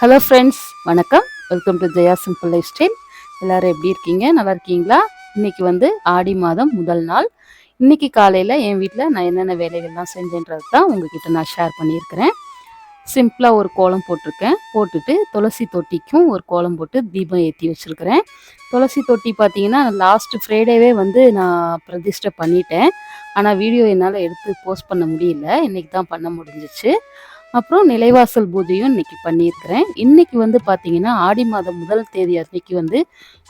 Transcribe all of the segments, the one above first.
Hello friends வணக்கம். Welcome to Jaya simple lifestyle எல்லாரும் எப்படி இருக்கீங்க? நல்லா இருக்கீங்களா? இன்னைக்கு வந்து ஆடி மாதம் முதல் நாள். இன்னைக்கு காலையில் என் வீட்டில் நான் என்னென்ன வேலைகள்லாம் செஞ்சேன்றது தான் உங்ககிட்ட நான் ஷேர் பண்ணியிருக்கிறேன். சிம்பிளாக ஒரு கோலம் போட்டிருக்கேன். போட்டுட்டு துளசி தொட்டிக்கும் ஒரு கோலம் போட்டு தீபம் ஏற்றி வச்சுருக்கிறேன். துளசி தொட்டி பார்த்தீங்கன்னா லாஸ்ட் ஃப்ரைடேவே வந்து நான் பிரதிஷ்டை பண்ணிட்டேன். ஆனால் வீடியோ என்னால் எடுத்து போஸ்ட் பண்ண முடியல. இன்றைக்கி தான் பண்ண முடிஞ்சிச்சு. அப்புறம் நிலைவாசல் பூஜையும் இன்னைக்கு பண்ணியிருக்கிறேன். இன்னைக்கு வந்து பார்த்தீங்கன்னா ஆடி மாதம் முதல் தேதி அன்னைக்கு வந்து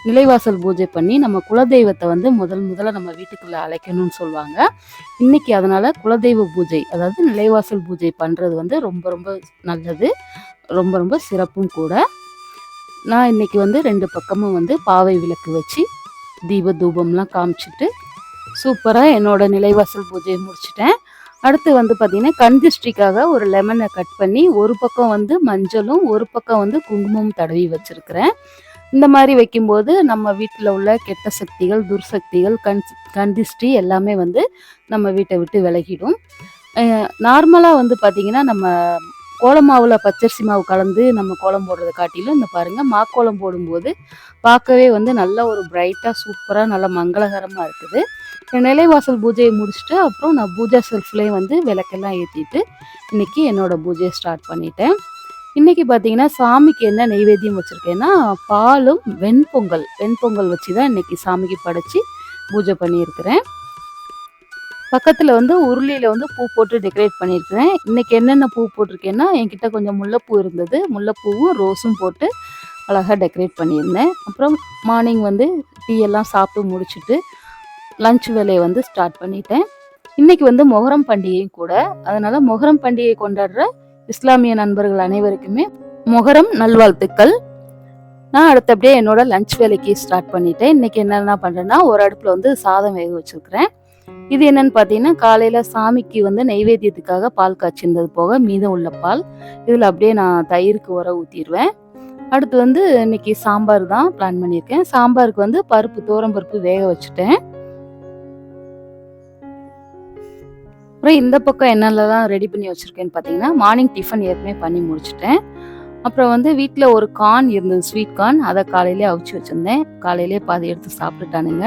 நிலைவாசல் பூஜை பண்ணி நம்ம குலதெய்வத்தை வந்து முதல் முதல்ல நம்ம வீட்டுக்குள்ள அழைக்கணும்னு சொல்லுவாங்க. இன்னைக்கு அதனால குலதெய்வ பூஜை அதாவது நிலைவாசல் பூஜை பண்ணுறது வந்து ரொம்ப ரொம்ப நல்லது. ரொம்ப ரொம்ப சிறப்பும் கூட. நான் இன்னைக்கு வந்து ரெண்டு பக்கமும் வந்து பாவை விளக்கு வச்சு தீப தூபம்லாம் காமிச்சிட்டு சூப்பராக என்னோட நிலைவாசல் பூஜையை முடிச்சிட்டேன். அடுத்து வந்து பார்த்தீங்கன்னா கந்திஷ்டிக்காக ஒரு லெமனை கட் பண்ணி ஒரு பக்கம் வந்து மஞ்சளும் ஒரு பக்கம் வந்து குங்குமம் தடவி வச்சுருக்கிறேன். இந்த மாதிரி வைக்கும்போது நம்ம வீட்டில் உள்ள கெட்ட சக்திகள் துர்சக்திகள் கண் கண் எல்லாமே வந்து நம்ம வீட்டை விட்டு விலகிடும். நார்மலாக வந்து பார்த்திங்கன்னா நம்ம கோலமாவில் பச்சரிசி மாவு கலந்து நம்ம கோலம் போடுறத காட்டிலும் இந்த பாருங்கள் மாக்கோலம் போடும்போது பார்க்கவே வந்து நல்ல ஒரு பிரைட்டாக சூப்பராக நல்ல மங்களகரமாக இருக்குது. நிலைவாசல் பூஜையை முடிச்சுட்டு அப்புறம் நான் பூஜா செல்ஃப்லேயும் வந்து விளக்கெல்லாம் ஏற்றிட்டு இன்னைக்கு என்னோடய பூஜையை ஸ்டார்ட் பண்ணிட்டேன். இன்றைக்கி பார்த்தீங்கன்னா சாமிக்கு என்ன நெய்வேத்தியம் வச்சுருக்கேன்னா பாலும் வெண்பொங்கல் வெண்பொங்கல் வச்சு தான் இன்றைக்கி சாமிக்கு படைச்சி பூஜை பண்ணியிருக்கிறேன். பக்கத்தில் வந்து உருளியில் வந்து பூ போட்டு டெக்கரேட் பண்ணியிருக்கிறேன். இன்னைக்கு என்னென்ன பூ போட்டிருக்கேன்னா என்கிட்ட கொஞ்சம் முல்லைப்பூ இருந்தது. முல்லைப்பூவும் ரோஸும் போட்டு அழகாக டெக்கரேட் பண்ணியிருந்தேன். அப்புறம் மார்னிங் வந்து டீ எல்லாம் சாப்பிட்டு முடிச்சுட்டு லஞ்ச் வேலையை வந்து ஸ்டார்ட் பண்ணிட்டேன். இன்னைக்கு வந்து மொஹரம் பண்டிகையும் கூட. அதனால மொஹரம் பண்டிகை கொண்டாடுற இஸ்லாமிய நண்பர்கள் அனைவருக்குமே மொஹரம் நல்வாழ்த்துக்கள். நான் அடுத்தபடியே என்னோட லஞ்ச் வேலைக்கு ஸ்டார்ட் பண்ணிட்டேன். இன்னைக்கு என்னென்ன பண்ணுறேன்னா ஒரு அடுப்பில் வந்து சாதம் வேக வச்சிருக்கிறேன். இது என்னன்னு பார்த்தீங்கன்னா காலையில் சாமிக்கு வந்து நைவேத்தியத்துக்காக பால் காய்ச்சிருந்தது போக மீதம் உள்ள பால். இதில் அப்படியே நான் தயிருக்கு உர ஊற்றிடுவேன் அடுத்து வந்து இன்னைக்கு சாம்பார் தான் பிளான் பண்ணியிருக்கேன். சாம்பாருக்கு வந்து பருப்பு தோரம் பருப்பு வேக வச்சுட்டேன். அப்புறம் இந்த பக்கம் என்னென்னலாம் ரெடி பண்ணி வச்சுருக்கேன்னு பார்த்தீங்கன்னா மார்னிங் டிஃபன் ஏற்கனவே பண்ணி முடிச்சிட்டேன். அப்புறம் வந்து வீட்டில் ஒரு கார்ன் இருந்தது ஸ்வீட் கார்ன் அதை காலையிலே அவிச்சு வச்சுருந்தேன். காலையிலே பாதி எடுத்து சாப்பிட்டுட்டானுங்க.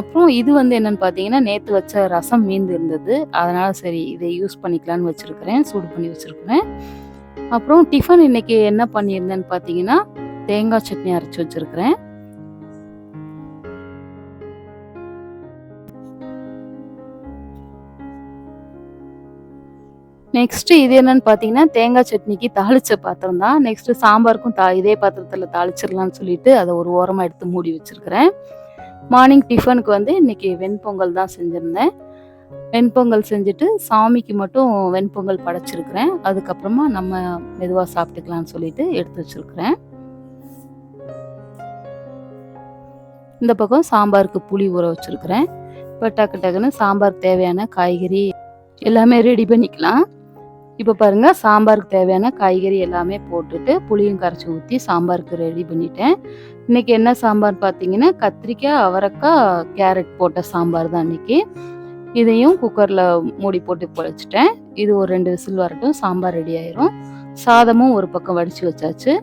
அப்புறம் இது வந்து என்னன்னு பார்த்தீங்கன்னா நேற்று வச்ச ரசம் மீந்து இருந்தது அதனால் சரி இதை யூஸ் பண்ணிக்கலான்னு வச்சுருக்கிறேன் சூடு பண்ணி வச்சுருக்கிறேன். அப்புறம் டிஃபன் இன்னைக்கு என்ன பண்ணியிருந்தேன்னு பார்த்தீங்கன்னா தேங்காய் சட்னி அரைச்சி வச்சுருக்கிறேன். நெக்ஸ்ட்டு இது என்னன்னு பார்த்தீங்கன்னா தேங்காய் சட்னிக்கு தாளிச்ச பாத்திரம் தான். நெக்ஸ்ட்டு சாம்பாருக்கும் தா இதே பாத்திரத்தில் தாளிச்சிடலான்னு சொல்லிட்டு அதை ஒரு ஓரமாக எடுத்து மூடி வச்சிருக்கிறேன். மார்னிங் டிஃபனுக்கு வந்து இன்னைக்கு வெண்பொங்கல் தான் செஞ்சுருந்தேன். வெண்பொங்கல் செஞ்சுட்டு சாமிக்கு மட்டும் வெண்பொங்கல் படைச்சிருக்கிறேன். அதுக்கப்புறமா நம்ம மெதுவாக சாப்பிட்டுக்கலாம்னு சொல்லிட்டு எடுத்து வச்சுருக்கிறேன். இந்த பக்கம் சாம்பாருக்கு புளி ஊற வச்சுருக்கிறேன். இப்போ டக்கு டக்குன்னு சாம்பார் தேவையான காய்கறி எல்லாமே ரெடி பண்ணிக்கலாம். இப்போ பாருங்கள் சாம்பாருக்கு தேவையான காய்கறி எல்லாமே போட்டுட்டு புளியும் கரைச்சி ஊற்றி சாம்பாருக்கு ரெடி பண்ணிட்டேன். இன்னைக்கு என்ன சாம்பார் பார்த்தீங்கன்னா கத்திரிக்காய் அவரைக்காய் கேரட் போட்ட சாம்பார் தான் இன்னைக்கு. இதையும் குக்கரில் மூடி போட்டு பொழைச்சிட்டேன் இது ஒரு ரெண்டு விசில் வரட்டும் சாம்பார் ரெடி ஆயிரும். சாதமும் ஒரு பக்கம் வடித்து வச்சாச்சு.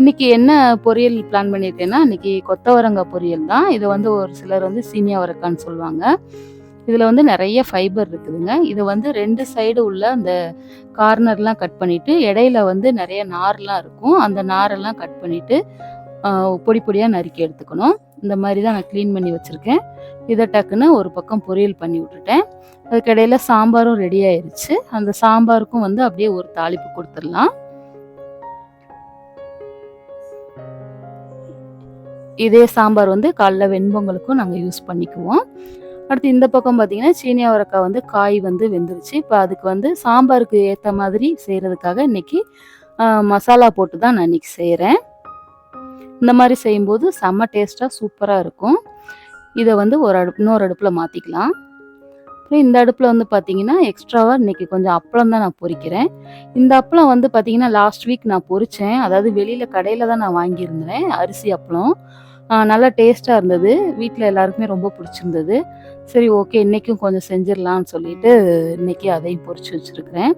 இன்னைக்கு என்ன பொரியல் பிளான் பண்ணியிருக்கேன்னா இன்னைக்கு கொத்தவரங்காய் பொரியல் தான். இதை வந்து ஒரு சிலர் வந்து சீனியா அவரைக்கான்னு சொல்லுவாங்க. இதில் வந்து நிறைய ஃபைபர் இருக்குதுங்க. இதை வந்து ரெண்டு சைடு உள்ள அந்த கார்னர்லாம் கட் பண்ணிவிட்டு இடையில வந்து நிறைய நார்லாம் இருக்கும். அந்த நாரெல்லாம் கட் பண்ணிவிட்டு பொடி பொடியாக நறுக்கி எடுத்துக்கணும். இந்த மாதிரி தான் நான் க்ளீன் பண்ணி வச்சுருக்கேன். இதை டக்குன்னு ஒரு பக்கம் பொரியல் பண்ணி விட்டுட்டேன். அதுக்கிடையில் சாம்பாரும் ரெடி ஆயிடுச்சு அந்த சாம்பாருக்கும் வந்து அப்படியே ஒரு தாளிப்பு கொடுத்துடலாம். இதே சாம்பார் வந்து காலைல வெண்பொங்கலுக்கும் நாங்கள் யூஸ் பண்ணிக்குவோம். அடுத்து இந்த பக்கம் பார்த்தீங்கன்னா சீனி அவரைக்காய் வந்து காய் வந்து வெந்துருச்சு. இப்போ அதுக்கு வந்து சாம்பாருக்கு ஏற்ற மாதிரி செய்கிறதுக்காக இன்றைக்கி மசாலா போட்டு தான் நான் இன்றைக்கி செய்கிறேன் இந்த மாதிரி செய்யும்போது செம்ம டேஸ்ட்டாக சூப்பராக இருக்கும். இதை வந்து ஒரு அடுப்பு இன்னொரு அடுப்பில் மாற்றிக்கலாம் அப்புறம் இந்த அடுப்பில் வந்து பார்த்தீங்கன்னா எக்ஸ்ட்ராவாக இன்றைக்கி கொஞ்சம் அப்பளம் தான் நான் பொறிக்கிறேன். இந்த அப்பளம் வந்து பார்த்தீங்கன்னா லாஸ்ட் வீக் நான் பொரித்தேன் அதாவது வெளியில் கடையில் தான் நான் வாங்கியிருந்தேன். அரிசி அப்பளம். நல்லா டேஸ்ட்டாக இருந்தது. வீட்டில் எல்லாருக்குமே ரொம்ப பிடிச்சிருந்தது. சரி ஓகே இன்றைக்கும் கொஞ்சம் செஞ்சிடலான்னு சொல்லிட்டு இன்றைக்கி அதையும் பொறிச்சு வச்சுருக்கிறேன்.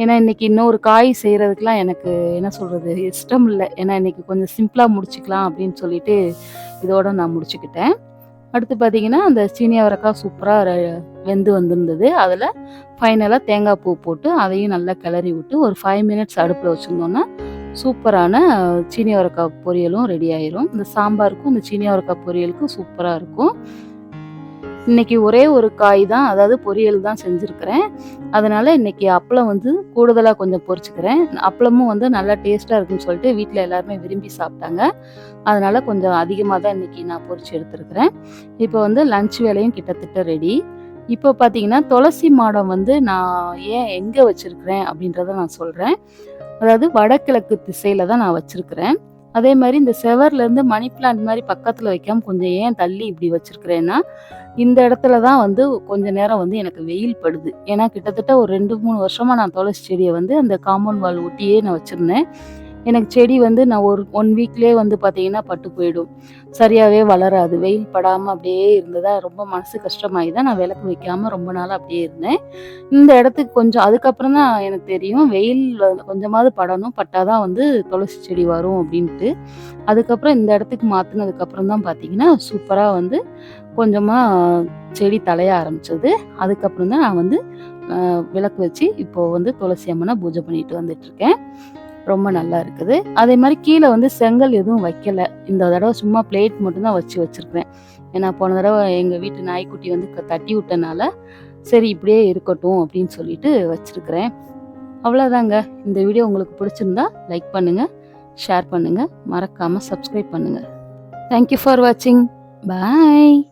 ஏன்னா இன்றைக்கி இன்னொரு காய் செய்கிறதுக்கெலாம் எனக்கு என்ன சொல்கிறது இஷ்டம் இல்லை. ஏன்னா இன்றைக்கி கொஞ்சம் சிம்பிளாக முடிச்சுக்கலாம் அப்படின்னு சொல்லிட்டு இதோட நான் முடிச்சுக்கிட்டேன். அடுத்து பார்த்தீங்கன்னா அந்த சீனி அவரைக்காய் சூப்பராக வெந்து வந்திருந்தது. அதில் ஃபைனலாக தேங்காய் பூ போட்டு அதையும் நல்லா கிளறி விட்டு ஒரு ஃபைவ் மினிட்ஸ் அடுப்பில் வச்சுருந்தோன்னா சூப்பரான சீனி அவரைக்காய் பொரியலும் ரெடி ஆயிரும். இந்த சாம்பாருக்கும் இந்த சீனி அவரைக்காய் பொரியலுக்கும் சூப்பராக இருக்கும். இன்னைக்கு ஒரே ஒரு காய் தான் அதாவது பொரியல் தான் செஞ்சுருக்கிறேன். அதனால இன்னைக்கு அப்பளம் வந்து கூடுதலாக கொஞ்சம் பொரிச்சுக்கிறேன். அப்பளமும் வந்து நல்லா டேஸ்ட்டாக இருக்குன்னு சொல்லிட்டு வீட்டில் எல்லாருமே விரும்பி சாப்பிட்டாங்க. அதனால கொஞ்சம் அதிகமாக தான் இன்னைக்கு நான் பொரிச்சு எடுத்துருக்கிறேன். இப்போ வந்து லஞ்ச் வேலையும் கிட்டத்தட்ட ரெடி இப்போ பார்த்தீங்கன்னா துளசி மாடம் வந்து நான் ஏன் எங்கே வச்சுருக்கிறேன் அப்படின்றத நான் சொல்கிறேன் அதாவது வடகிழக்கு திசையில் தான் நான் வச்சுருக்கிறேன். அதே மாதிரி இந்த செவர்லேருந்து மணி பிளான்ட் மாதிரி பக்கத்தில் வைக்காம கொஞ்சம் ஏன் தள்ளி இப்படி வச்சுருக்கிறேன்னா இந்த இடத்துல தான் வந்து கொஞ்ச நேரம் வந்து எனக்கு வெயில் படுது. ஏன்னா கிட்டத்தட்ட ஒரு ரெண்டு மூணு வருஷமாக நான் துளசி செடியை வந்து அந்த காம்பவுண்ட் வால் ஒட்டியே நான் வச்சுருந்தேன். எனக்கு செடி வந்து நான் ஒரு ஒன் வீக்லேயே வந்து பார்த்தீங்கன்னா பட்டு போயிடும். சரியாகவே வளராது. வெயில் படாமல் அப்படியே இருந்ததா ரொம்ப மனசு கஷ்டமாகி தான் நான் விளக்கு வைக்காமல் ரொம்ப நாளாக அப்படியே இருந்தேன். இந்த இடத்துக்கு கொஞ்சம் அதுக்கப்புறம் தான் எனக்கு தெரியும். வெயில் கொஞ்சமாவது படணும். பட்டாதான் வந்து துளசி செடி வரும் அப்படின்ட்டு. அதுக்கப்புறம் இந்த இடத்துக்கு மாற்றினதுக்கப்புறம் தான் பார்த்தீங்கன்னா சூப்பராக வந்து கொஞ்சமாக செடி தலைய ஆரம்பிச்சது. அதுக்கப்புறம் தான் நான் வந்து விளக்கு வச்சு இப்போ வந்து துளசி அம்மனை பூஜை பண்ணிட்டு வந்துட்டு இருக்கேன். ரொம்ப நல்லா இருக்குது. அதே மாதிரி கீழே வந்து செங்கல் எதுவும் வைக்கலை. இந்த தடவை சும்மா பிளேட் மட்டும்தான் வச்சு வச்சிருக்கிறேன். ஏன்னா போன தடவை எங்கள் வீட்டு நாய்க்குட்டி வந்து தட்டி விட்டனால சரி இப்படியே இருக்கட்டும் அப்படின்னு சொல்லிட்டு வச்சுருக்கிறேன். அவ்வளோதாங்க இந்த வீடியோ உங்களுக்கு பிடிச்சிருந்தா லைக் பண்ணுங்கள் ஷேர் பண்ணுங்கள் மறக்காமல் சப்ஸ்கிரைப் பண்ணுங்கள் தேங்க்யூ ஃபார் வாட்சிங் பாய்